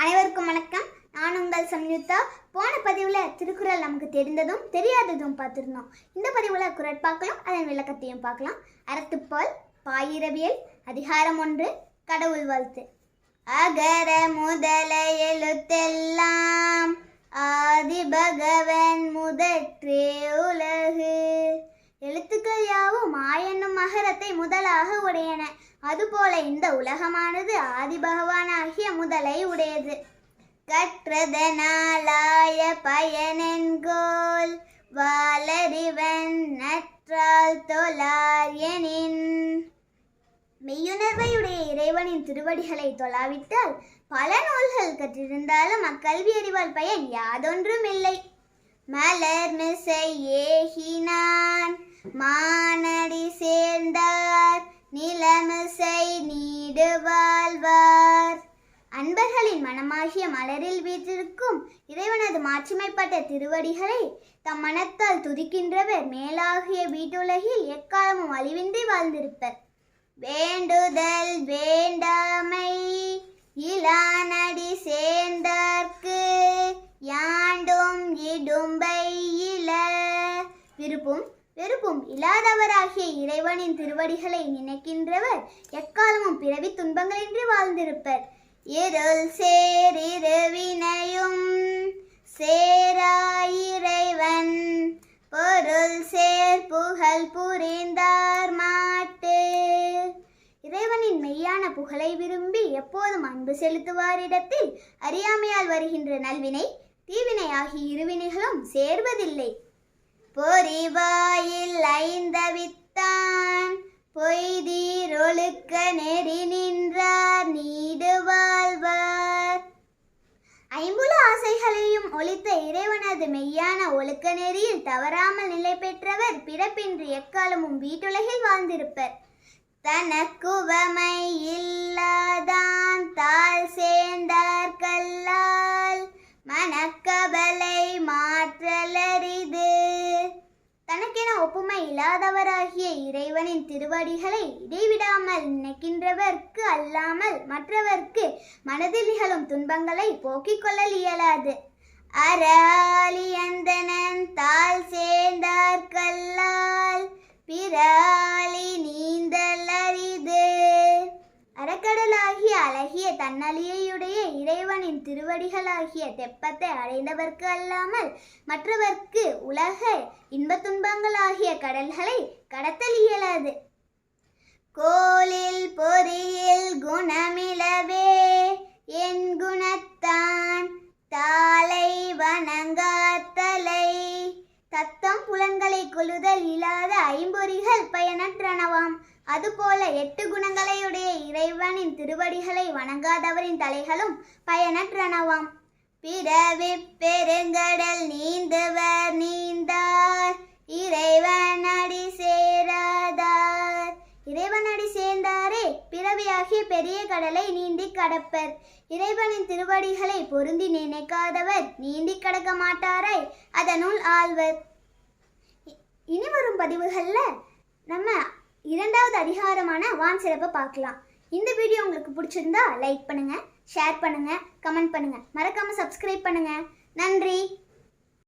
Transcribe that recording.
அனைவருக்கும் வணக்கம். நான் உங்கள் சம்யுக்தா. போன பதிவில் திருக்குறள் நமக்கு தெரிந்ததும் தெரியாததும் பார்த்துருந்தோம். இந்த பதிவில் குரட்பாக்களும் அதன் விளக்கத்தையும் பார்க்கலாம். அறத்துப்பால் பாயிரவியல் அதிகாரம் ஒன்று கடவுள் வாழ்த்து. அகர முதல எழுத்தெல்லாம் ஆதி பகவன் முதற்றே உலகத்தை முதலாக உடையன. அதுபோல இந்த உலகமானது ஆதி பகவானாகிய முதலை உடையது. கற்றதனாலாய பயனென்கோல் வாலறிவன் நற்றால் தொழார் எனின். மெய்யுணர்வையுடைய இறைவனின் திருவடிகளை தொழாவிட்டால் பல நூல்கள் கற்றிருந்தாலும் அக்கல்வி அறிவால் பயன் யாதொன்றும் இல்லை மலர் மிசை ஏகினான். மானடி சேர்ந்தார் நிலமிசை நீடு வாழ்வார். அன்பர்களின் மனமாகிய மலரில் வீற்றிருக்கும் இறைவனது மாட்சிமைப்பட்ட திருவடிகளை தம் மனத்தால் துதிக்கின்றவர் மேலாகிய வீட்டுலகில் எக்காலமும் அழிவின்றி வாழ்ந்திருப்பர். வேண்டுதல் வேண்டாமை இளானடி சேர்ந்தார்க்கு யாண்டும் இடும்பை இல விருப்பும் வெறுப்பும் இல்லாதவராகிய இறைவனின் திருவடிகளை நினைக்கின்றவர் எக்காலமும் பிறவி துன்பங்களின்றி வாழ்ந்திருப்பர். இருள் சேரிருவினையும் சேராயிறைவன் பொருள் சேர் புகழ் புரிந்தார் மாட்டு. இறைவனின் மெய்யான புகழை விரும்பி எப்போதும் அன்பு செலுத்துவாரிடத்தில் அறியாமையால் வருகின்ற நல்வினை தீவினை ஆகிய இருவினைகளும் சேர்வதில்லை. பொறிவாயில் ஐந்தவித்தான். பொய்தீரொழுக்க நெறி நின்றார் நீடு வாழ்வார். ஐம்புல ஆசைகளையும் ஒழித்த இறைவனது மெய்யான ஒழுக்க நெறியில் தவறாமல் நிலை பெற்றவர் பிறப்பின்றி எக்காலமும் வீட்டுலகில் வாழ்ந்திருப்பர். தனக்குவமை இல்லாதான் தாழ் சேர்ந்தார் கல்லால். இல்லாதவராகிய இறைவனின் திருவடிகளை இடைவிடாமல் நினைக்கின்றவர்க்கு அல்லாமல் மற்றவர்க்கு மனதில் நிகழும் துன்பங்களை போக்கிக் கொள்ளல் இயலாது. அராலியந்தனன் தாள் சேர்ந்தார் கல்லால் பிராலி நீந்தல் அரிது. அறக்கடலாகிய அழகிய தன்னலியை இறைவனின் திருவடிகளாகிய தெப்பத்தை அடைந்தவர்க்கு அல்லாமல் மற்றவர்க்கு உலக இன்பத் துன்பங்களாகிய கடல்களை கடத்தல் இயலாது. கோலில் பொறியில் குணமிலவே என் குணத்தான் தாளை வணங்காத்தலை. தத்தம் புலன்களை கொள்ளுதல் இல்லாத ஐம்பொறிகள் பயனற்றனவாம். அதுபோல எட்டு குணங்களையுடைய இறைவனின் திருவடிகளை வணங்காதவரின் தலைகளும் பயனற்றனவாம். பிறவி பெருங்கடல் நீந்துவர் நீந்தார். இறைவன் அடி சேராதார். இறைவனடி சேர்ந்தாரே பிறவியாகிய பெரிய கடலை நீந்தி கடப்பர். இறைவனின் திருவடிகளை பொருந்தி நினைக்காதவர் நீந்தி கடக்க மாட்டாராய் அதனுள் ஆழ்வர். இ- இனி வரும் பதிவுகளில் நம்ம இரண்டாவது அதிகாரமான வான் சிறப்பை பார்க்கலாம். இந்த வீடியோ உங்களுக்கு பிடிச்சிருந்தா லைக் பண்ணுங்கள் ஷேர் பண்ணுங்கள் கமெண்ட் பண்ணுங்கள் மறக்காமல் சப்ஸ்கிரைப் பண்ணுங்கள் நன்றி.